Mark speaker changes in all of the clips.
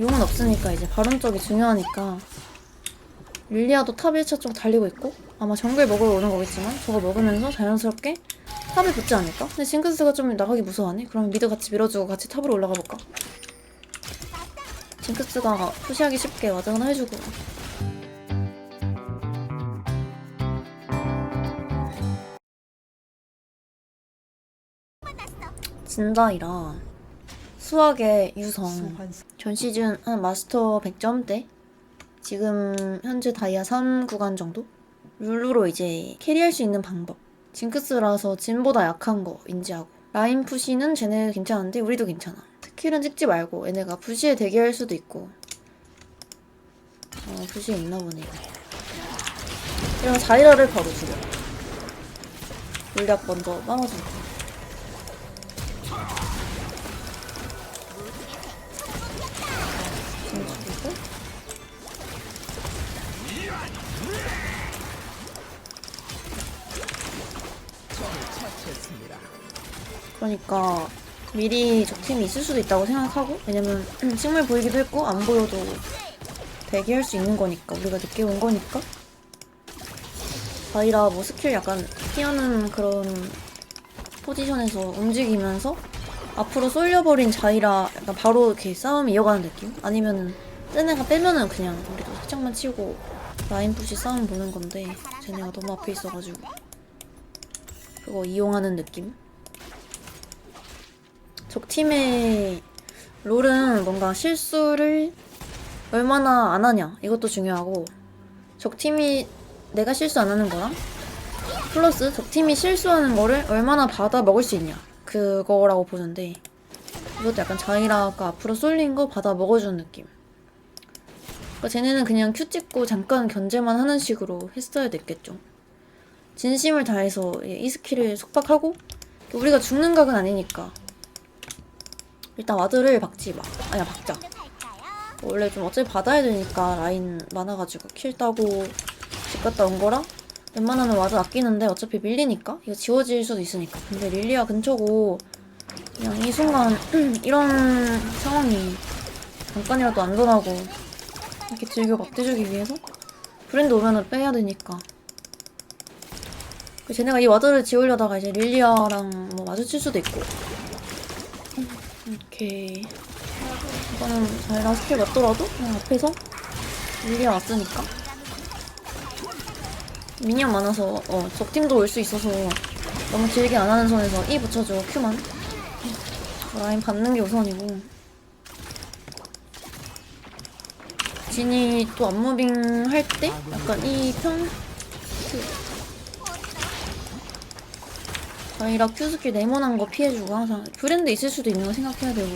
Speaker 1: 용은 없으니까 이제 바론 쪽이 중요하니까 릴리아도 탑 1차 쪽 달리고 있고 아마 정글 먹으러 오는 거겠지만 저거 먹으면서 자연스럽게 탑에 붙지 않을까? 근데 징크스가 좀 나가기 무서워하네? 그럼 미드 같이 밀어주고 같이 탑으로 올라가 볼까? 징크스가 푸시하기 쉽게 와드 하나 해주고 진다이라 수학의 유성. 전 시즌 한 마스터 100점대 지금 현재 다이아 3 구간 정도? 룰루로 이제 캐리할 수 있는 방법. 징크스라서 진보다 약한 거 인지하고. 라인 푸시는 쟤네 괜찮은데 우리도 괜찮아. 스킬은 찍지 말고 얘네가 푸시에 대기할 수도 있고. 어 푸시에 있나 보네 이런 자이라를 바로 죽여. 물약 먼저 죽이고 그러니까 미리 적팀이 있을 수도 있다고 생각하고 왜냐면 식물 보이기도 했고 안 보여도 대기할 수 있는 거니까 우리가 늦게 온 거니까 바이라 뭐 스킬 약간 피하는 그런 포지션에서 움직이면서 앞으로 쏠려버린 자이라 약간 바로 이렇게 싸움 이어가는 느낌? 아니면은 쟤네가 빼면은 그냥 우리도 살짝만 치고 라인 푸시 싸움 보는 건데 쟤네가 너무 앞에 있어가지고 그거 이용하는 느낌? 적팀의 롤은 뭔가 실수를 얼마나 안 하냐 이것도 중요하고 적팀이 내가 실수 안 하는 거랑 플러스 적팀이 실수하는 거를 얼마나 받아 먹을 수 있냐 그거라고 보는데 이것도 약간 자이라가 앞으로 쏠린 거 받아 먹어주는 느낌. 그러니까 쟤네는 그냥 큐 찍고 잠깐 견제만 하는 식으로 했어야 됐겠죠. 진심을 다해서 이 스킬을 속박하고 우리가 죽는 각은 아니니까 일단 와드를 박지 마. 아니야 박자. 원래 좀 어차피 받아야 되니까 라인 많아가지고 킬 따고 집 갔다 온 거랑 웬만하면 와드 아끼는데 어차피 밀리니까 이거 지워질 수도 있으니까. 근데 릴리아 근처고 그냥 이 순간 이런 상황이 잠깐이라도 안전하고 이렇게 즐겨 막대주기 위해서 브랜드 오면은 빼야 되니까. 그 쟤네가 이 와드를 지우려다가 이제 릴리아랑 뭐 마주칠 수도 있고 오케이. 이거는 스킬 맞더라도 그냥 앞에서 릴리아 왔으니까. 미니언 많아서 어, 적팀도 올 수 있어서 너무 길게 안 하는 선에서 E 붙여줘 큐만. 라인 받는 게 우선이고. 진이 또 안무빙 할 때 약간 이 평, 큐. 자이라 큐 스킬 네모난 거 피해주고 항상 브랜드 있을 수도 있는 거 생각해야 되고.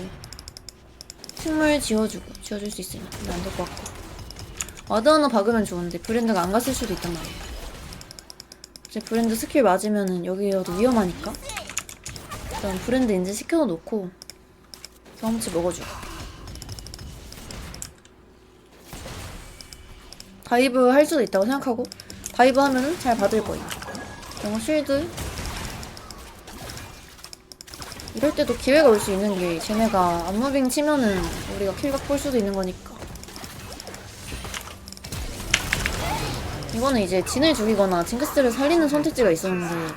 Speaker 1: 식물 지워주고 지워줄 수 있으면 근데 안될 것 같고. 와드 하나 박으면 좋은데 브랜드가 안 갔을 수도 있단 말이야. 이제 브랜드 스킬 맞으면은 여기여도 위험하니까. 일단 브랜드 인지 시켜놓고 경험치 먹어주고 다이브 할 수도 있다고 생각하고 다이브 하면은 잘 받을 거예요. 영어 쉴드 이럴 때도 기회가 올 수 있는 게 쟤네가 안무빙 치면은 우리가 킬각 볼 수도 있는 거니까. 이거는 이제 진을 죽이거나 징크스를 살리는 선택지가 있었는데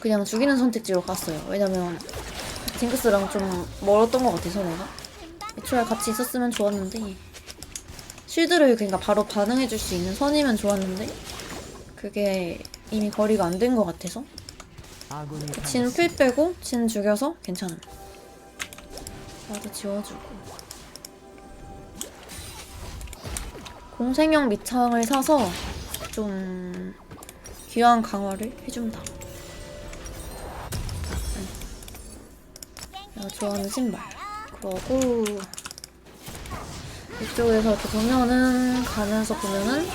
Speaker 1: 그냥 죽이는 선택지로 갔어요. 왜냐면 징크스랑 좀 멀었던 것 같아서 내가. 애초에 같이 있었으면 좋았는데 쉴드를 그러니까 바로 반응해줄 수 있는 선이면 좋았는데 그게 이미 거리가 안 된 것 같아서 진풀 빼고 진 죽여서 괜찮음. 나도 지워주고. 공생형 밑창을 사서 좀 귀한 강화를 해준다. 응. 내가 좋아하는 신발. 그러고 이쪽에서 이렇게 보면은 가면서 보면은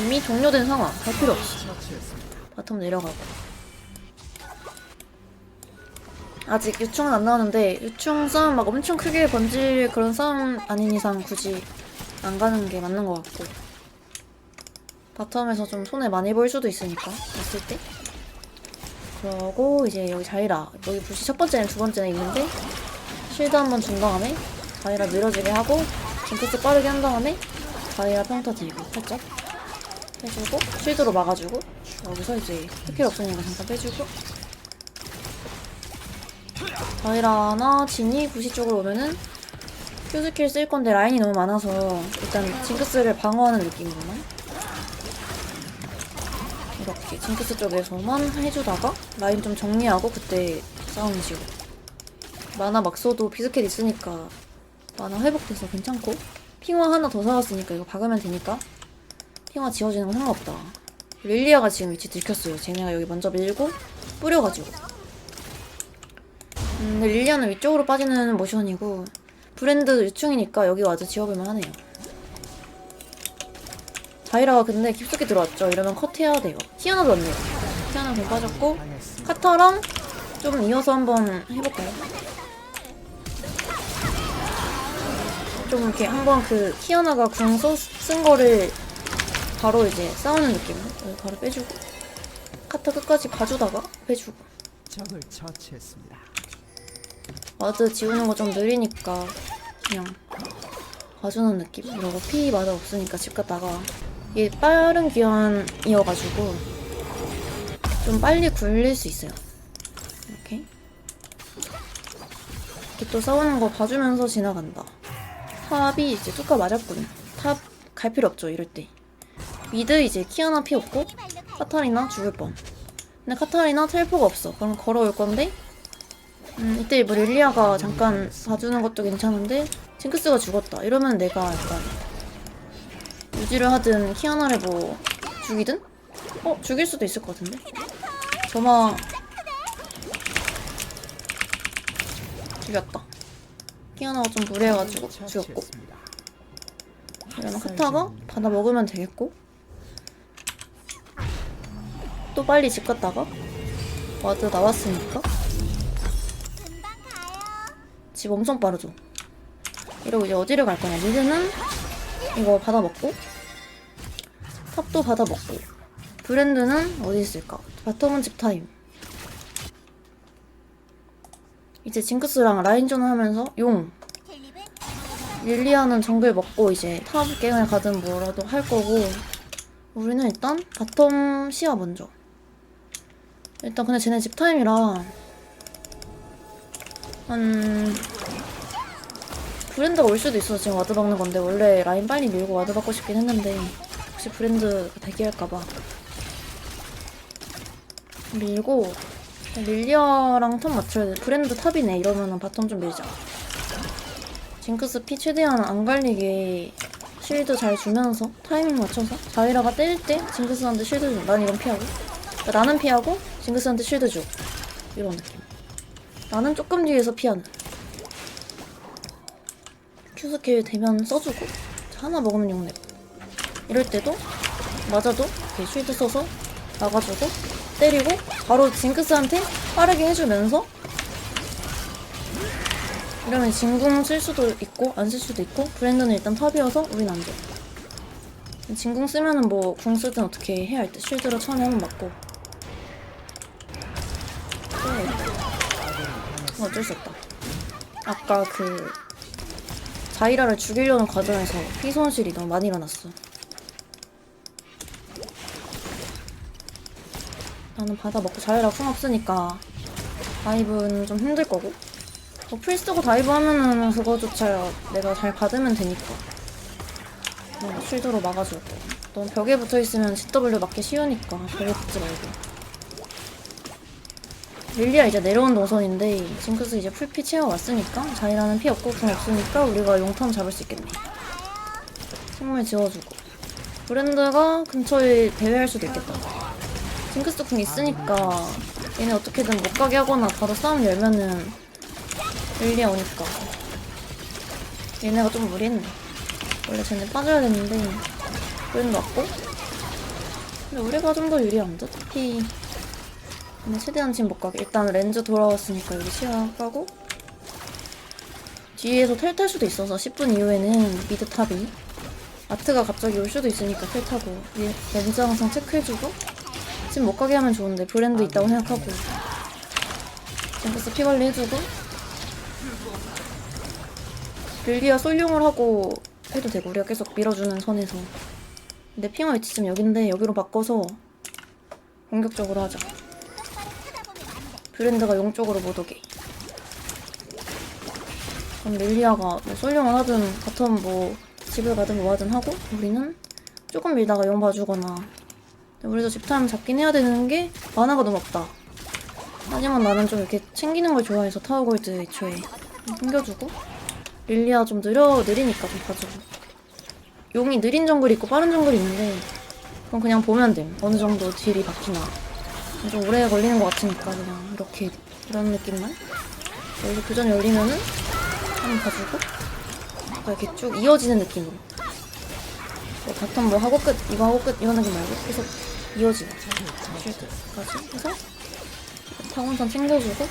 Speaker 1: 이미 종료된 상황. 할 필요 없어. 바텀 내려가고. 아직 유충은 안 나오는데 유충 싸움 막 엄청 크게 번질 그런 싸움 아닌 이상 굳이 안 가는 게 맞는 것 같고. 바텀에서 좀 손해 많이 볼 수도 있으니까 왔을 때. 그러고 이제 여기 자이라. 여기 부시 첫 번째는 두 번째는 있는데 실드 한번 준 다음에 자이라 밀어주게 하고 징크스 빠르게 한 다음에 자이라 평타 들고 살짝 해주고 쉴드로 막아주고 여기서 이제 스킬 없으니까 잠깐 빼주고 자이라나 진이 부시 쪽으로 오면은 큐스킬 쓸 건데 라인이 너무 많아서 일단 징크스를 방어하는 느낌이구나 이렇게 징크스 쪽에서만 해주다가 라인 좀 정리하고 그때 싸움 지고. 만화 막 써도 비스켓 있으니까 만화 회복돼서 괜찮고. 핑화 하나 더 사왔으니까 이거 박으면 되니까 핑화 지워지는 거 상관없다. 릴리아가 지금 위치 들켰어요. 쟤네가 여기 먼저 밀고 뿌려가지고 음, 근데 릴리아는 위쪽으로 빠지는 모션이고 브랜드 유충이니까 여기 와도 지워볼만 하네요. 자이라가 근데 깊숙이 들어왔죠. 이러면 컷해야 돼요. 티아나도 왔네요. 티아나 공 빠졌고 카타랑 좀 이어서 한번 해볼까요? 좀 이렇게 한번 그 키아나가 궁쓴 거를 바로 이제 싸우는 느낌으로 여기 바로 빼주고 카타 끝까지 가주다가 빼주고.
Speaker 2: 적을 처치했습니다.
Speaker 1: 와드 지우는 거 좀 느리니까 그냥 봐주는 느낌. 이러고 피 마다 없으니까 집 갔다가. 이게 빠른 귀환이어가지고 좀 빨리 굴릴 수 있어요. 이렇게. 이렇게 또 싸우는 거 봐주면서 지나간다. 탑이 이제 뚜까 맞았군 탑 갈 필요 없죠 이럴 때. 미드 이제 키아나 피 없고 카타리나 죽을 뻔. 근데 카타리나 텔포가 없어. 그럼 걸어올 건데 음, 이때 뭐 릴리아가 잠깐 봐주는 것도 괜찮은데 징크스가 죽었다. 이러면 내가 약간 유지를 하든 키아나를 뭐 죽이든? 어? 죽일 수도 있을 것 같은데? 저마 죽였다. 키아나가 좀 무례해가지고 죽였고. 이러면 카타가 받아 먹으면 되겠고 또 빨리 집 갔다가 와드 나왔으니까 집 엄청 빠르죠. 이러고 이제 어디를 갈 거냐. 미드는 이거 받아 먹고 탑도 받아 먹고 브랜드는 어디 있을까? 바텀은 집 타임. 이제 징크스랑 라인전 하면서 용. 릴리아는 정글 먹고 이제 탑 게임을 가든 뭐라도 할 거고 우리는 일단 바텀 시야 먼저. 일단 근데 쟤네 집 타임이라 한 브랜드가 올 수도 있어 지금 와드 박는 건데 원래 라인 빨리 밀고 와드 받고 싶긴 했는데 혹시 브랜드가 대기할까봐 밀고 릴리아랑 탑 맞춰야 돼 브랜드 탑이네 이러면은 바텀 좀 밀자 징크스 피 최대한 안 갈리게 쉴드 잘 주면서 타이밍 맞춰서 자이라가 때릴 때 징크스한테 쉴드 줘. 난 이건 피하고 나는 피하고 징크스한테 쉴드 줘. 이런 느낌. 나는 조금 뒤에서 피하는. 큐스킬 되면 써주고 하나 먹으면 용내. 이럴 때도 맞아도 이렇게 쉴드 써서 나가주고 때리고 바로 징크스한테 빠르게 해주면서 이러면 진궁 쓸 수도 있고 안 쓸 수도 있고 브랜드는 일단 탑이어서 우린 안 돼. 진궁 쓰면은 뭐궁쓸땐 어떻게 해야 할 때 쉴드로 처음에 한번 맞고 또 어쩔 수 없다. 아까 그 자이라를 죽이려는 과정에서 피 손실이 너무 많이 일어났어. 나는 받아 먹고 자이라 궁 없으니까 다이브는 좀 힘들 거고 뭐풀 쓰고 다이브 하면은 그거조차 내가 잘 받으면 되니까 어, 쉴드로 막아주고 너무 벽에 붙어있으면 GW 맞기 쉬우니까 벽에 붙지 말고 릴리아 이제 내려온 노선인데 징크스 이제 풀피 채워왔으니까 자이라는 피 없고 궁 없으니까 우리가 용탐 잡을 수 있겠네. 식물 지워주고. 브랜드가 근처에 대회할 수도 있겠다. 징크스 궁 있으니까 얘네 어떻게든 못 가게 하거나 바로 싸움 열면은 릴리아 오니까. 얘네가 좀 무리했네. 원래 쟤네 빠져야 됐는데. 브랜드 왔고. 근데 우리가 좀 더 유리한 듯? 피 근데 최대한 지금 못 가게. 일단 렌즈 돌아왔으니까 여기 시야 까고. 뒤에서 텔탈 수도 있어서 10분 이후에는 미드 탑이. 아트가 갑자기 올 수도 있으니까 텔 타고. 이 렌즈 항상 체크해주고. 지금 못 가게 하면 좋은데 브랜드 있다고 생각하고. 징크스 피 관리 해주고. 릴리아 솔룡을 하고 해도 되고 우리가 계속 밀어주는 선에서. 내 핑화 위치 지금 여긴데 여기로 바꿔서 공격적으로 하자 브랜드가 용 쪽으로 못 오게. 그럼 릴리아가 뭐 솔룡을 하든 바텀 뭐 집을 가든 뭐 하든 하고 우리는 조금 밀다가 용 봐주거나. 우리도 집타임 잡긴 해야 되는 게 만화가 너무 없다. 하지만 나는 좀 이렇게 챙기는 걸 좋아해서 타워골드 애초에 챙겨주고 릴리아 좀 느려 느리니까 좀 봐주고 용이 느린 정글이 있고 빠른 정글이 있는데 그럼 그냥 보면 돼 어느 정도 딜이 바뀌나 좀 오래 걸리는 것 같으니까 그냥 이렇게 이런 느낌만. 여기서 교전 열리면은 한번 봐주고 이렇게 쭉 이어지는 느낌으로. 뭐 바텀 뭐 하고 끝 이거 하고 끝 이런 느낌 말고 계속 이어지는 쉴드까지 해서 타곤선 챙겨주고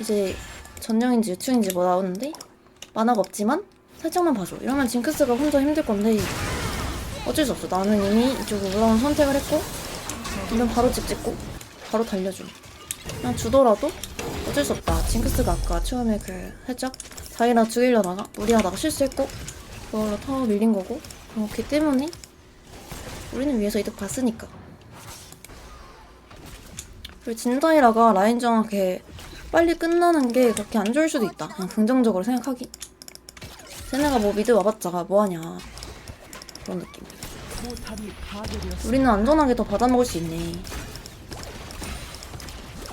Speaker 1: 이제 전령인지 유충인지 뭐 나오는데 만화가 없지만 살짝만 봐줘. 이러면 징크스가 혼자 힘들 건데 어쩔 수 없어. 나는 이미 이쪽으로 올라온 선택을 했고 이건 바로 집 찍고 바로 달려줘 그냥 주더라도 어쩔 수 없다 징크스가 아까 처음에 그 살짝 자이라 죽이려다가 무리하다가 실수했고 그걸로 타워 밀린 거고 그렇기 때문에 우리는 위에서 이득 봤으니까 그리고 진다이라가 라인 정확하게 빨리 끝나는 게 그렇게 안 좋을 수도 있다. 그냥 긍정적으로 생각하기. 쟤네가 뭐 미드 와봤자 뭐하냐. 그런 느낌. 우리는 안전하게 더 받아먹을 수 있네.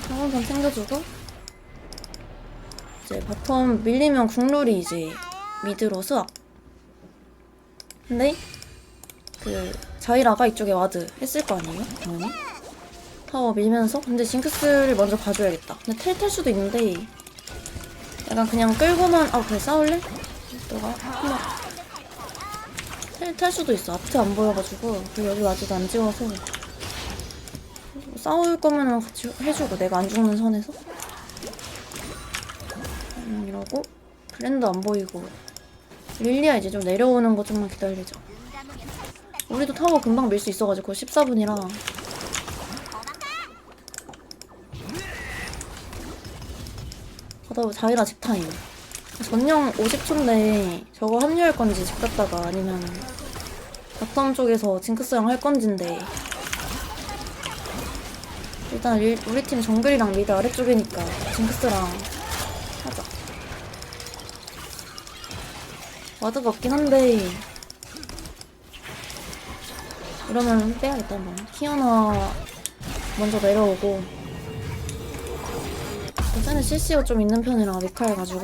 Speaker 1: 상원선 챙겨주고 이제 바텀 밀리면 국룰이 이제 미드로 스왑. 근데 그 자이라가 이쪽에 와드 했을 거 아니에요? 당연히. 타워 밀면서 근데 징크스를 먼저 봐줘야겠다. 근데 텔탈 수도 있는데 약간 그냥 끌고만 아 그래 싸울래? 너가 한번 텔탈 수도 있어. 앞트 안 보여가지고 여기 아직 안 찍어서 싸울 거면은 같이 해주고 내가 안 죽는 선에서? 음, 이러고. 브랜드 안 보이고. 릴리아 이제 좀 내려오는 거 좀만 기다리자. 우리도 타워 금방 밀 수 있어가지고 14분이라. 가다 자이라 집타임. 전령 50초인데 저거 합류할 건지 집 갔다가 아니면 바텀 쪽에서 징크스랑 할 건지인데 일단 릴- 우리 팀 정글이랑 미드 아래쪽이니까 징크스랑 하자. 와드가 없긴 한데 이러면 빼야겠다 한번 키아나 먼저 내려오고. 쟤는 CC가 좀 있는 편이라 미카해가지고.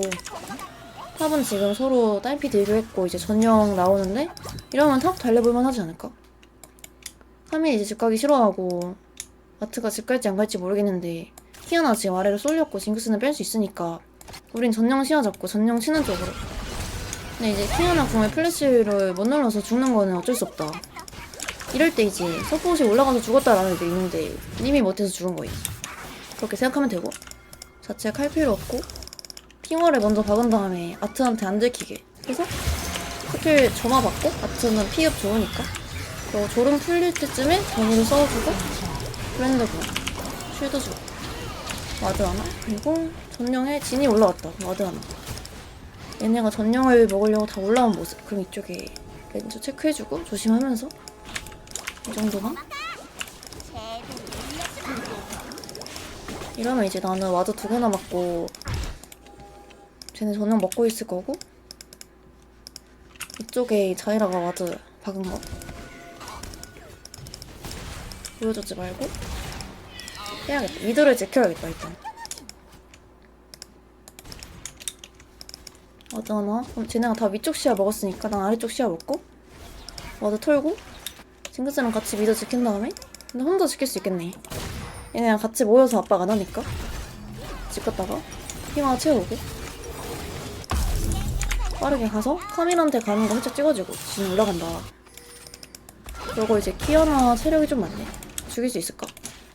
Speaker 1: 탑은 지금 서로 딸피 딜교했고 이제 전령 나오는데 이러면 탑 달려볼만 하지 않을까? 카미 이제 집 가기 싫어하고 마트가 집 갈지 안 갈지 모르겠는데 키아나 지금 아래로 쏠렸고 징크스는 뺄 수 있으니까 우린 전령 시야 잡고 전령 치는 쪽으로. 근데 이제 키아나 궁에 플래시를 못 눌러서 죽는 거는 어쩔 수 없다. 이럴 때 이제 서폿이 올라가서 죽었다라는 애도 있는데 님이 못해서 죽은 거예요. 그렇게 생각하면 되고. 자체 칼 필요 없고 핑어를 먼저 박은 다음에 아트한테 안 들키게 그래서 스킬 점화 받고 아트는 피흡 좋으니까 그리고 졸음 풀릴 때쯤에 전이를 써주고 브랜드 고 쉴드 주고 와드 하나? 그리고 전령에 진이 올라왔다. 와드 하나. 얘네가 전령을 먹으려고 다 올라온 모습. 그럼 이쪽에 렌즈 체크해주고 조심하면서. 이 정도만. 이러면 이제 나는 와드 두 개나 맞고 쟤네 전령 먹고 있을 거고 이쪽에 자이라가 와드 박은 거 보여주지 말고. 해야겠다. 미드를 지켜야겠다 일단. 와드 하나 그럼 쟤네가 다 위쪽 시야 먹었으니까 난 아래쪽 시야 먹고. 와드 털고. 징크스랑 같이 미드 지킨 다음에? 근데 혼자 지킬 수 있겠네. 얘네랑 같이 모여서 하니까. 집 갔다가 핑화 채우고. 빠르게 가서 카밀한테 가는 거 살짝 찍어주고. 지금 올라간다. 그리고 이제 키아나 체력이 좀 많네 죽일 수 있을까?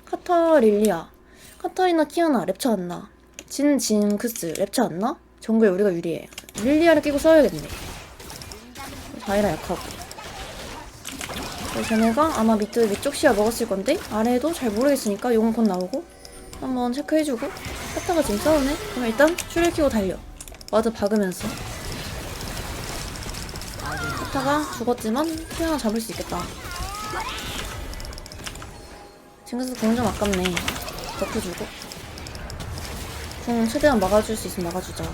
Speaker 1: 카타 릴리아. 카타리나 키아나 랩차 안나. 진 징크스 랩차 안나? 정글 우리가 유리해. 릴리아를 끼고 써야겠네. 자이라 약하고. 그래서 쟤네가 아마 밑에 위쪽 시야 먹었을 건데? 아래에도 잘 모르겠으니까 용은 곧 나오고 한번 체크해주고. 카타가 지금 싸우네? 그럼 일단 슈를 키고 달려. 와드 박으면서. 카타 카타가 죽었지만 피아노 잡을 수 있겠다. 징크스 공좀 아깝네. 버프 주고. 궁 최대한 막아줄 수 있으면 막아주자.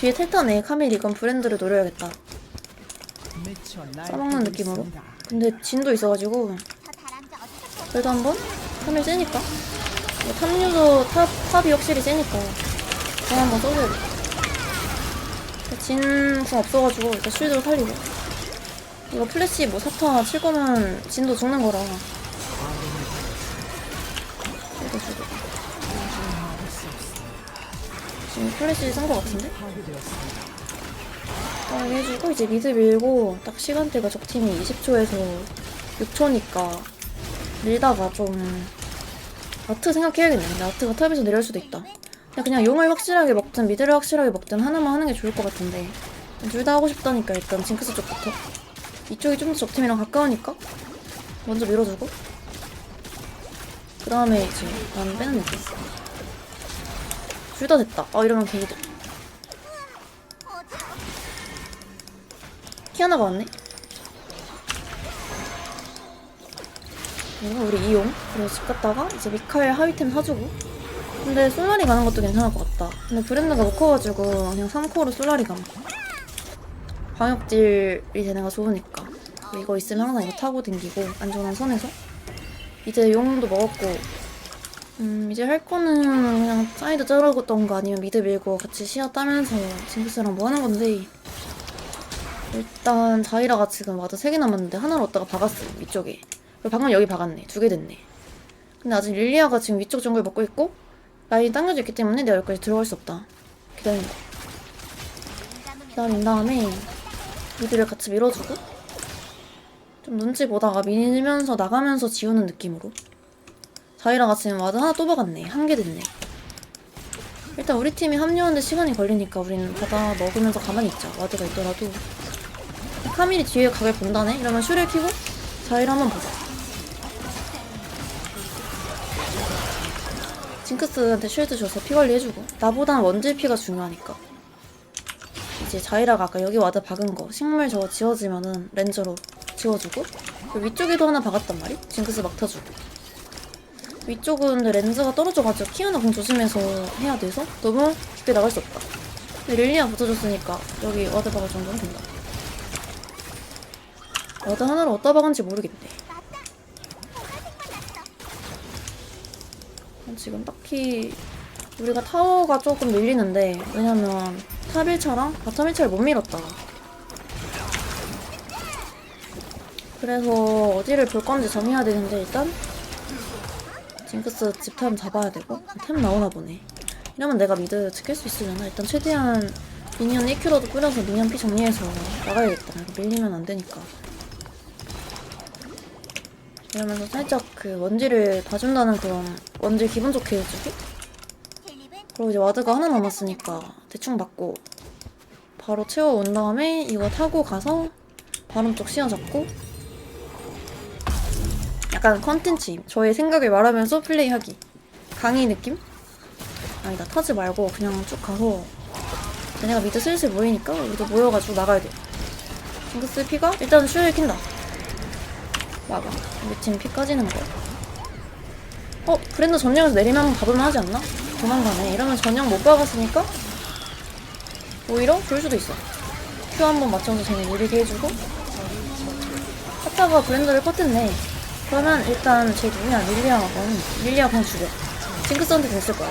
Speaker 1: 뒤에 텔타네 카밀 이건 브랜드를 노려야겠다. 써먹는 느낌으로. 근데 진도 있어가지고 그래도 한번 카밀 세니까 뭐 탑유도 탑, 탑이 확실히 세니까 그냥 한번 써줘야겠다. 진궁 없어가지고 일단 쉴드로 살리고 이거 플래시 뭐 사타 칠 거면 진도 죽는 거라 지금 플래시 쓴거 같은데? 빠르게 해주고 이제 미드 밀고 딱 시간대가 적팀이 20초에서 6초니까 밀다가 좀 아트 생각해야겠네. 아트가 탑에서 내려올 수도 있다. 그냥, 그냥 용을 확실하게 먹든 미드를 확실하게 먹든 하나만 하는 게 좋을 것 같은데. 둘 다 하고 싶다니까 일단 징크스 쪽부터. 이쪽이 좀 더 적팀이랑 가까우니까 먼저 밀어주고. 그 다음에 이제 난 빼는 느낌 둘 다 됐다 아 이러면 개이득 키아나가 왔네. 그리고 우리 이용. 그리고 집 갔다가 이제 미카엘 하위템 사주고. 근데 솔라리 가는 것도 괜찮을 것 같다. 근데 브랜드가 못 커가지고 그냥 3코어로 솔라리 감. 방역딜이 되네가 좋으니까. 이거 있으면 항상 이거 타고 댕기고 안전한 선에서. 이제 용도 먹었고. 음 이제 할 거는 그냥 사이드 자르고던가 아니면 미드 밀고 같이 시야 따면서 징크스랑 뭐 하는 건데? 일단 자이라가 지금 와드 3개 남았는데 하나를 얻다가 박았어요 위쪽에. 그리고 방금 여기 박았네. 두 개 됐네. 근데 아직 릴리아가 지금 위쪽 정글 먹고 있고 라인이 당겨져 있기 때문에 내가 여기까지 들어갈 수 없다. 기다린다. 기다린 다음에 미드를 같이 밀어주고 좀 눈치 보다가 밀면서 나가면서 지우는 느낌으로 자이라가 지금 와드 하나 또 박았네. 한 개 됐네. 일단 우리 팀이 합류하는데 시간이 걸리니까 우리는 받아 먹으면서 가만히 있자. 와드가 있더라도. 카밀이 뒤에 각을 본다네? 이러면 슈를 키고 자일 한번 보자. 징크스한테 쉴드 줘서 피 관리 해주고. 나보단 원질 피가 중요하니까. 이제 자이라가 아까 여기 와드 박은 거 식물 저거 지워지면은 렌저로 지워주고 그리고 위쪽에도 하나 박았단 말이? 징크스 막 타주고 위쪽은 렌즈가 떨어져가지고 키아나 공 조심해서 해야 돼서 너무 깊게 나갈 수 없다 근데 릴리아 붙어줬으니까 여기 와드 박을 정도는 된다 와드 하나를 어디다 박은지 모르겠네. 지금 딱히 우리가 타워가 조금 밀리는데 왜냐면 탑 1차랑 바텀 1차를 못 밀었다. 그래서 어디를 볼 건지 정해야 되는데 일단 징크스 집탐 잡아야 되고 템 나오나 보네. 이러면 내가 미드 지킬 수 있으려나? 일단 최대한 미니언 1큐라도 뿌려서 미니언 피 정리해서 나가야겠다. 이거 밀리면 안 되니까. 이러면서 살짝 그 원지를 봐준다는 그런 원지 기분 좋게 해주기? 그리고 이제 와드가 하나 남았으니까 대충 맞고 바로 채워온 다음에 이거 타고 가서 바람 쪽 시야 잡고 약간 컨텐츠 저의 생각을 말하면서 플레이하기 강의 느낌? 아니다 타지 말고 그냥 쭉 가서 얘네가 미드 슬슬 모이니까 우리도 모여가지고 나가야 돼 징크스 피가 일단 슈를 킨다 막아. 우리 팀 피 까지는 거야. 어, 브랜드 전령에서 내리면 한번 봐볼만 하지 않나? 도망가네. 이러면 전령 못 박았으니까 오히려 볼 수도 있어. 큐 한번 맞춰서 쟤네 느리게 해주고 하다가 브랜드를 컷했네. 그러면 일단 쟤 누구냐? 릴리아가 건 릴리아 그냥 죽여. 징크스한테 됐을 거야.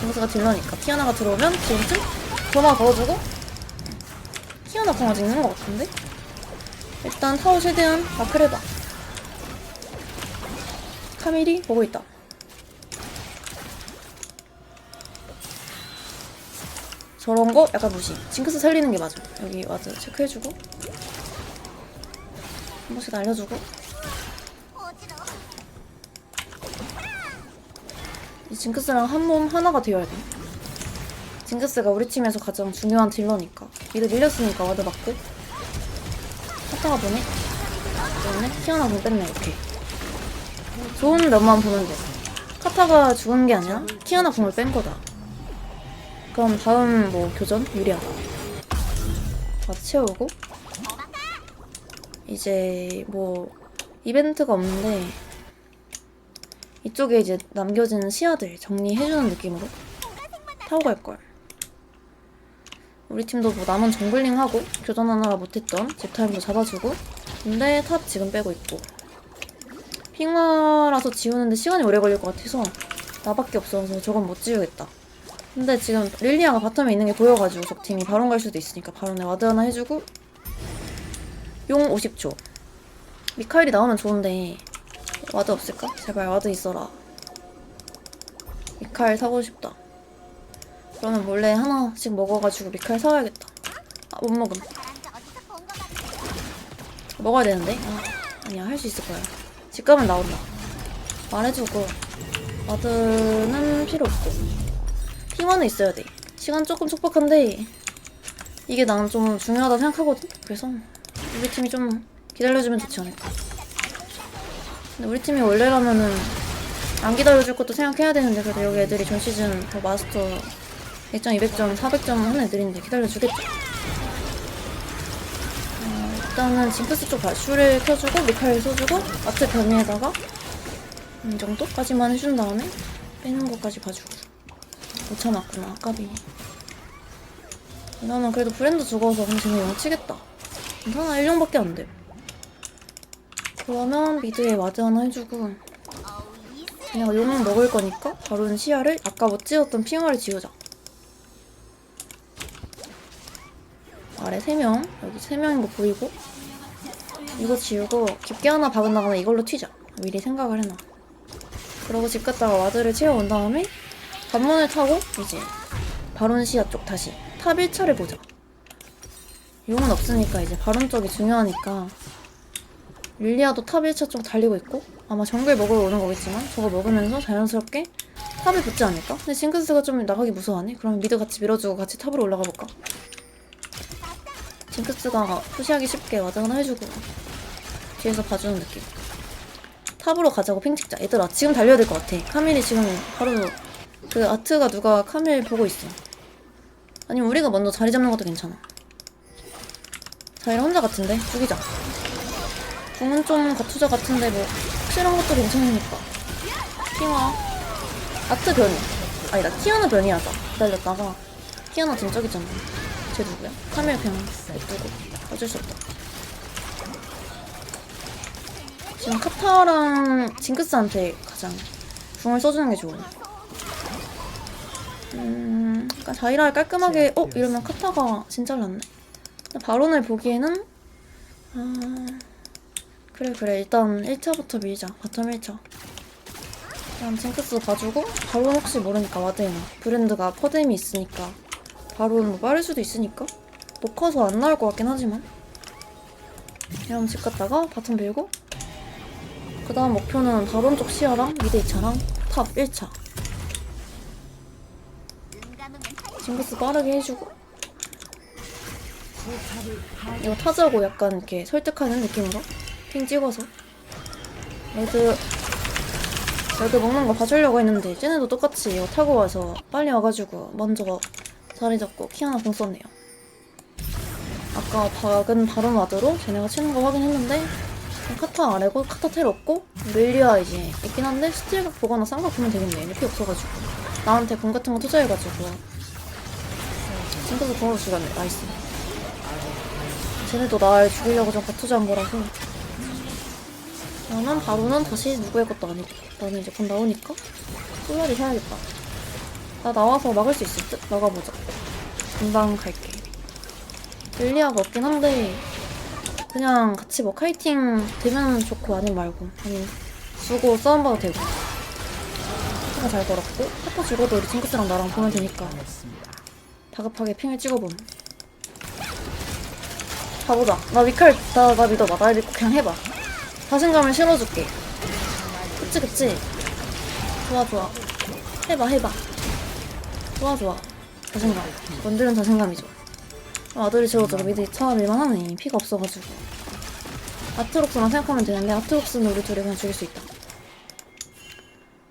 Speaker 1: 징크스가 딜러니까 피아나가 들어오면 지금쯤 도마 걸어주고 피아나 공아 찍는 것 같은데? 일단 타워 최대한 마크를 해봐. 카밀이 보고 있다. 저런 거 약간 무시. 징크스 살리는 게 맞아. 여기 와드 체크해주고 한 번씩 날려주고 이 징크스랑 한 몸 하나가 되어야 돼. 징크스가 우리 팀에서 가장 중요한 딜러니까. 미드 밀렸으니까 와드 맞고. 카타가 보네. 보네. 키아나 공 뺐네. 이렇게. 좋은 면만 보면 돼. 카타가 죽은 게 아니라 키아나 공을 뺀 거다. 그럼 다음 뭐 교전 유리하다. 와드 채우고 이제 뭐 이벤트가 없는데 이쪽에 이제 남겨진 시야들 정리해주는 느낌으로 타고 갈걸. 우리 팀도 뭐 남은 정글링하고 교전하느라 못했던 집타임도 잡아주고 근데 탑 지금 빼고 있고. 핑화라서 지우는데 시간이 오래 걸릴 것 같아서 나밖에 없어서 저건 못 지우겠다. 근데 지금 릴리아가 바텀에 있는 게 보여가지고 적팀이 바론 갈 수도 있으니까 바론에 와드 하나 해주고 용 50초. 미카엘이 나오면 좋은데 와드 없을까? 제발 와드 있어라. 미카엘 사고 싶다. 그러면 몰래 하나씩 먹어가지고 미카엘 사와야겠다. 아 못 먹음. 먹어야 되는데? 아, 아니야 할 수 있을 거야. 집 가면 나온다. 말해주고. 와드는 필요 없고. 핑화는 있어야 돼. 시간 조금 촉박한데 이게 난 좀 중요하다 생각하거든? 그래서 우리 팀이 좀 기다려주면 좋지 않을까 근데 우리 팀이 원래라면은 안 기다려줄 것도 생각해야 되는데 그래도 여기 애들이 전 시즌 더 마스터 100점, 200점, 400점 한 애들인데 기다려주겠죠? 어, 일단은 징크스 쪽 발슈를 켜주고 미카엘 써주고 아트 변이에다가 이 정도까지만 해준 다음에 빼는 것까지 봐주고. 못 참았구나 아까비 이러면 그래도 브랜드 죽어서 그럼 쟤네 영치겠다. 괜찮아 1용밖에 안돼 그러면 미드에 와드 하나 해주고 그냥 용 먹을 거니까 바로는 시야를 아까 못 지었던 핑화를 지우자. 아래 3명 여기 3명인 거 보이고 이거 지우고 깊게 하나 박은 다거나 이걸로 튀자. 미리 생각을 해놔. 그러고 집 갔다가 와드를 채워온 다음에 관문을 타고 이제 바론 시야 쪽 다시 탑 1차를 보자. 용은 없으니까 이제 바론 쪽이 중요하니까 릴리아도 탑 1차 쪽 달리고 있고? 아마 정글 먹으러 오는 거겠지만 저거 먹으면서 자연스럽게 탑에 붙지 않을까? 근데 징크스가 좀 나가기 무서워하네? 그럼 미드 같이 밀어주고 같이 탑으로 올라가 볼까? 징크스가 푸시하기 쉽게 하나 해주고 뒤에서 봐주는 느낌. 탑으로 가자고 핑 찍자. 얘들아 지금 달려야 될 것 같아. 카밀이 지금 바로 그 아트가 누가 카밀 보고 있어. 아니면 우리가 먼저 자리 잡는 것도 괜찮아. 자이라 혼자 같은데? 죽이자 궁은 좀 가투자 같은데 뭐 확실한 것도 괜찮으니까. 핑화 아트 변이. 아니다 티아나 변이하자. 기다렸다가 티아나 지금 저기 있잖아. 쟤 누구야? 카밀 그냥 냅두고 어쩔 수 없다. 지금 카타랑 징크스한테 가장 궁을 써주는 게 좋은 음, 그러니까 자이라를 깔끔하게 어? 이러면 카타가 진짜 났네 바론을 보기에는 아... 그래 그래. 일단 1차부터 밀자. 바텀 1차. 일단 징크스 봐주고 바론 혹시 모르니까 와드해놔 브랜드가 퍼뎀이 있으니까. 바론 뭐 빠를 수도 있으니까. 못 커서 안 나올 것 같긴 하지만. 그럼 집 갔다가 바텀 밀고. 그 다음 목표는 바론 쪽 시야랑 미드 2차랑 탑 1차. 징크스 빠르게 해주고. 이거 타자고 약간 이렇게 설득하는 느낌으로 핑 찍어서. 레드 레드 먹는 거 봐주려고 했는데 쟤네도 똑같이 이거 타고 와서 빨리 와가지고 먼저 자리 잡고 키 하나 공 썼네요. 아까 박은 바론 와드로 쟤네가 치는 거 확인했는데 카타 아래고 카타 텔 없고 릴리아 이제 있긴 한데 스틸각 보거나 쌍각 보면 되겠네 피 없어가지고. 나한테 공 같은 거 투자해가지고. 징크스 공으로 죽였네 나이스. 쟤네도 날 죽이려고 좀 버투자한 거라서 나는 바로는 다시 누구의 것도 아니고. 나는 이제 곧 나오니까 솔라리 해야겠다. 나 나와서 막을 수 있을 듯? 나가보자. 금방 갈게. 릴리아가 없긴 한데 그냥 같이 뭐 카이팅 되면 좋고 아니면 말고 아니면 주고 싸움 봐도 되고. 하가 잘 걸었고 하파 죽어도 우리 징크스랑 나랑 보면 되니까 다급하게 핑을 찍어봄. 가보자. 나 위칼 나, 나 믿어봐. 나 믿고 그냥 해봐 자신감을 실어줄게. 그치 그치? 좋아 좋아. 해봐 해봐. 좋아 좋아. 자신감. 원딜은 자신감이죠. 아들이 지워줘 미드 처음 일만하네. 피가 없어가지고. 아트록스만 생각하면 되는데 아트록스는 우리 둘이 그냥 죽일 수 있다.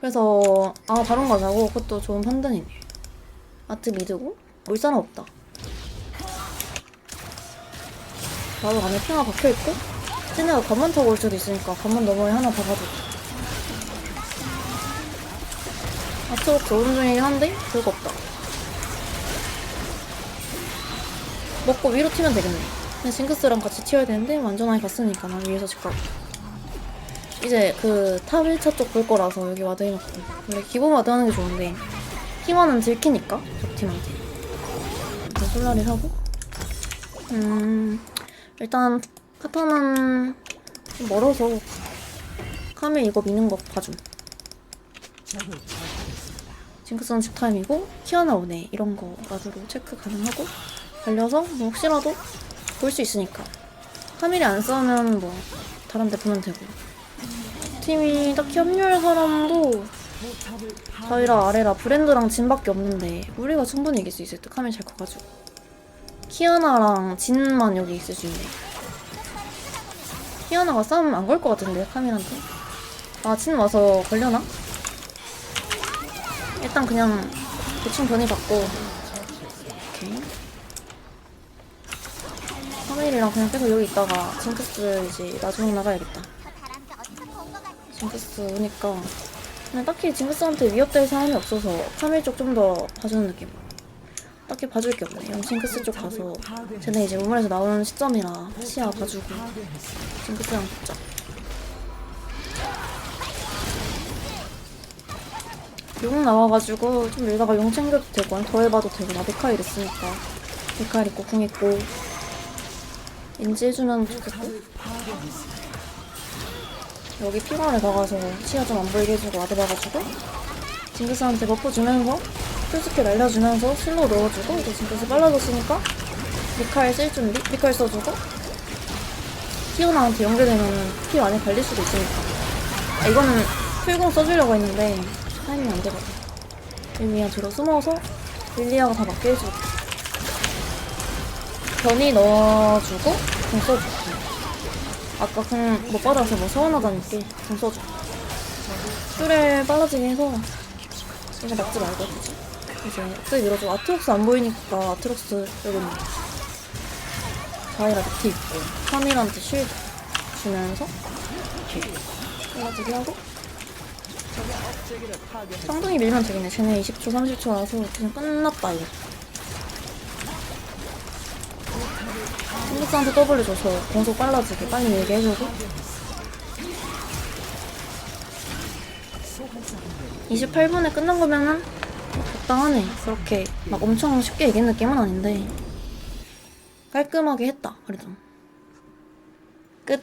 Speaker 1: 그래서 아 바론 가자고. 그것도 좋은 판단이네. 아트 미드고? 올 사람 없다. 바로 안에 핑하 박혀있고 쟤네가 관문 타고 올 수도 있으니까 관문 너머에 하나 박아주고. 아트록 좋은 중이긴 한데 별거 없다. 먹고 위로 튀면 되겠네. 그냥 징크스랑 같이 튀어야 되는데 완전하게 갔으니까 난 위에서 집 가고. 이제 그 탑 1차 쪽 볼 거라서 여기 와드 해놓고. 원래 기본 와드 하는 게 좋은데 팀원은 들키니까 적팀한테. 일단 솔라리 하고. 음 일단 카타는 좀 멀어서 카메 이거 미는 거 봐줌 징크스는 집타임이고 키아나 오네. 이런 거 와드로 체크 가능하고 달려서 뭐 혹시라도 볼 수 있으니까. 카밀이 안 싸우면 뭐 다른 데 보면 되고. 팀이 딱히 합류할 사람도 저희라 아래라 브랜드랑 진밖에 없는데 우리가 충분히 이길 수 있을 듯 카밀 잘 커가지고. 키아나랑 진만 여기 있을 수 있네 키아나가 싸움 안 걸 것 같은데 카밀한테. 아 진 와서 걸려나? 일단 그냥 대충 변이 받고. 카밀이랑 그냥 계속 여기 있다가 징크스 이제 나중에 나가야겠다. 징크스 오니까. 그냥 딱히 징크스한테 위협될 사람이 없어서 카밀 쪽 좀 더 봐주는 느낌 딱히 봐줄 게 없네. 징크스 쪽 가서 쟤네 이제 우물에서 나오는 시점이라 시야 봐주고. 징크스랑 붙자. 용 나와가지고 좀 밀다가 용 챙겨도 되고 더 해봐도 되고. 나 데카일 있으니까. 데카일 있고 궁 있고. 인지 해주면 좋겠고 여기 피관에 나가서 시야 좀 안 보이게 해주고 와드 봐가지고. 징크스한테 버프 주면서 풀스킬 날려주면서 슬로우 넣어주고 이제 징크스 빨라졌으니까 데카일 쓸 준비 데카일 써주고 피오나한테 연결되면은 피 안에 갈릴 수도 있으니까. 아, 이거는 풀공 써주려고 했는데 타이밍 안 되거든. 릴리아 뒤로 숨어서 릴리아가 다 맞게 해주고. 변이 넣어주고 공 써주고 아까 공못 받아서 뭐 서운하다니까 공 써주고 슈레 빨라지게 해서 이거 막지 말고 이제 쓱 밀어주고 아트록스 안 보이니까 아트록스 여기 있네 자이라 밑에 있고 카밀한테 쉴드 주면서 이렇게 하고 쌍둥이 밀면 되겠네. 쟤네 20초, 30초 와서 그냥 끝났다, 이거. 징크스한테 W 줘서 공속 빨라지게 빨리 해주고. 28분에 끝난 거면은 적당하네. 그렇게 막 엄청 쉽게 이긴 느낌은 아닌데. 깔끔하게 했다, 그래도. 끝.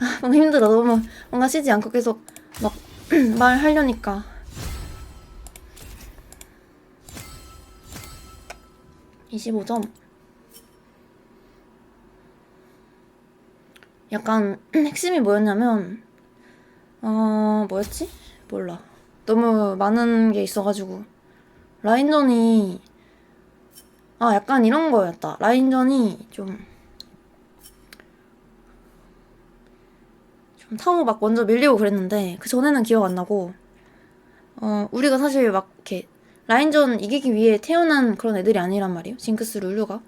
Speaker 1: 아, 너무 힘들어. 너무 뭔가 쉬지 않고 계속 막 말하려니까 이십오 점 약간 핵심이 뭐였냐면 어 뭐였지? 몰라 너무 많은 게 있어가지고 라인전이 아 약간 이런 거였다. 라인전이 좀 좀 타워 막 먼저 밀리고 그랬는데 그 전에는 기억 안 나고 어 우리가 사실 막 이렇게 라인전 이기기 위해 태어난 그런 애들이 아니란 말이에요. 징크스 룰루가.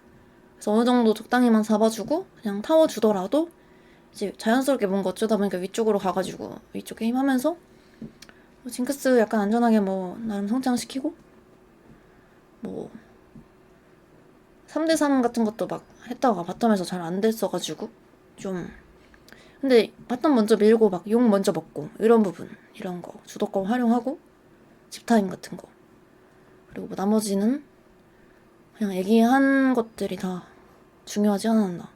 Speaker 1: 그래서 어느 정도 적당히만 잡아주고 그냥 타워 주더라도 이제 자연스럽게 뭔가 어쩌다 보니까 위쪽으로 가가지고 위쪽 게임 하면서 뭐 징크스 약간 안전하게 뭐 나름 성장시키고 뭐 3대3 같은 것도 막 했다가 바텀에서 잘 안 됐어가지고 좀 근데 바텀 먼저 밀고 막용 먼저 먹고 이런 부분 이런 거 주도권 활용하고 집타임 같은 거. 그리고 뭐 나머지는 그냥 얘기한 것들이 다 중요하지 않았나